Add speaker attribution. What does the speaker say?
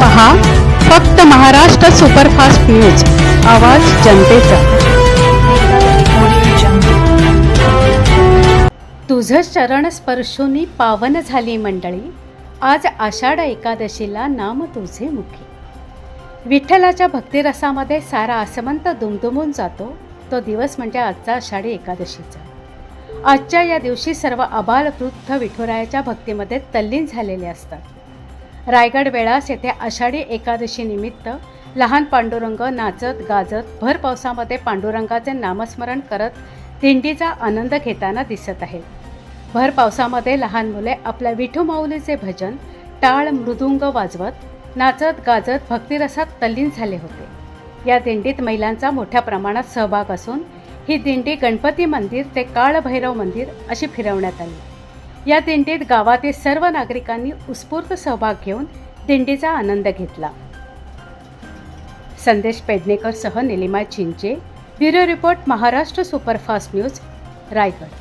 Speaker 1: पहा फक्त Maharashtra superfast news आवाज जनतेचा. तुझं चरण स्पर्शोनी पावन झाली मंडळी. आज आषाढ एकादशीला नाम तुझे मुखी. विठ्ठलाच्या भक्तिरसामध्ये सारा आसमंत दुमदुमून जातो. तो दिवस म्हणजे आजचा आषाढी एकादशीचा. आजच्या या दिवशी सर्व आबाल वृद्ध विठुरायाच्या भक्तीमध्ये तल्लीन झालेले असतात. रायगड वेळास येथे आषाढी एकादशी निमित्त लहान पांडुरंग नाचत गाजत भर पावसामध्ये पांडुरंगाचे नामस्मरण करत दिंडीचा आनंद घेताना दिसत आहेत. भर पावसामध्ये लहान मुले आपल्या विठू माऊलीचे भजन टाळ मृदुंग वाजवत नाचत गाजत भक्तिरसात तल्लीन झाले होते. या दिंडीत महिलांचा मोठ्या प्रमाणात सहभाग असून ही दिंडी गणपती मंदिर ते काळभैरव मंदिर अशी फिरवण्यात आली. या दिंडीत गावातील सर्व नागरिकांनी उत्स्फूर्त सहभाग घेऊन दिंडीचा आनंद घेतला. संदेश पेडणेकर सह Nilima Chinche bureau report Maharashtra superfast news Raigad.